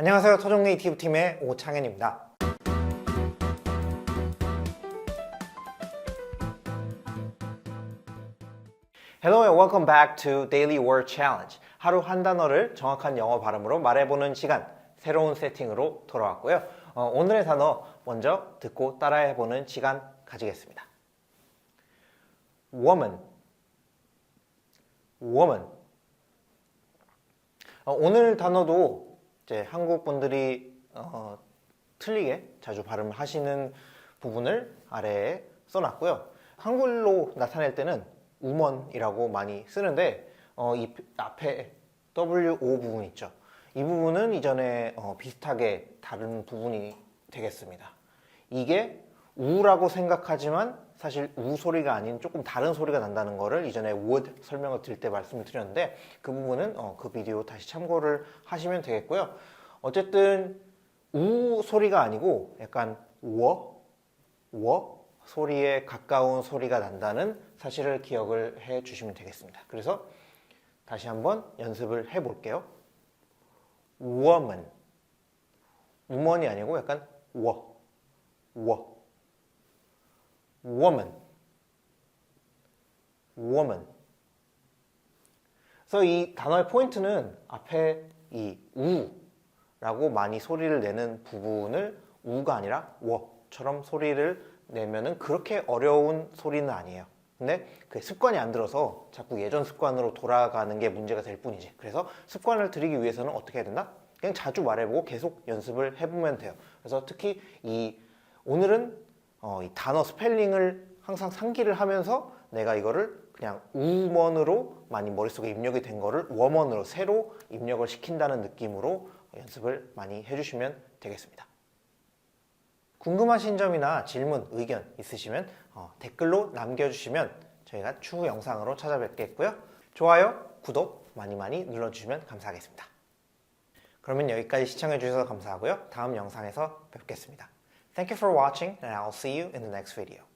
안녕하세요. 토종 네이티브 팀의 오창현입니다. Hello and welcome. 하루 한 단어를 정확한 영어 발음으로 말해보는 시간, 새로운 세팅으로 돌아왔고요. 어, 오늘의 단어 먼저 듣고 따라해보는 시간 가지겠습니다. woman, woman. 어, 오늘 단어도 이제 한국 분들이 어, 틀리게 자주 발음을 하시는 부분을 아래에 써놨고요. 한글로 나타낼 때는 우먼이라고 많이 쓰는데 어, 이 앞에 WO 부분 있죠. 이 부분은 이전에 어, 비슷하게 다른 부분이 되겠습니다. 이게 우라고 생각하지만 사실 우 소리가 아닌 조금 다른 소리가 난다는 거를 이전에 would 설명을 드릴 때 말씀을 드렸는데 그 부분은 어, 그 비디오 다시 참고를 하시면 되겠고요. 어쨌든 우 소리가 아니고 약간 워, 워 소리에 가까운 소리가 난다는 사실을 기억을 해 주시면 되겠습니다. 그래서 다시 한번 연습을 해 볼게요. woman. woman이 아니고 약간 워, 워. Woman. woman. 그래서 이 단어의 포인트는 앞에 이 우라고 많이 소리를 내는 부분을 우가 아니라 워처럼 소리를 내면은 그렇게 어려운 소리는 아니에요. 근데 그 습관이 안 들어서 자꾸 예전 습관으로 돌아가는 게 문제가 될 뿐이지. 그래서 습관을 들이기 위해서는 어떻게 해야 된다? 그냥 자주 말해보고 계속 연습을 해보면 돼요. 그래서 특히 이 오늘은 어, 이 단어 스펠링을 항상 상기를 하면서 내가 이거를 그냥 우먼으로 많이 머릿속에 입력이 된 거를 워먼으로 새로 입력을 시킨다는 느낌으로 연습을 많이 해주시면 되겠습니다. 궁금하신 점이나 질문, 의견 있으시면 어, 댓글로 남겨주시면 저희가 추후 영상으로 찾아뵙겠고요. 좋아요, 구독 많이 많이 눌러주시면 감사하겠습니다. 그러면 여기까지 시청해주셔서 감사하고요. 다음 영상에서 뵙겠습니다. Thank you for watching and I'll see you in the next video.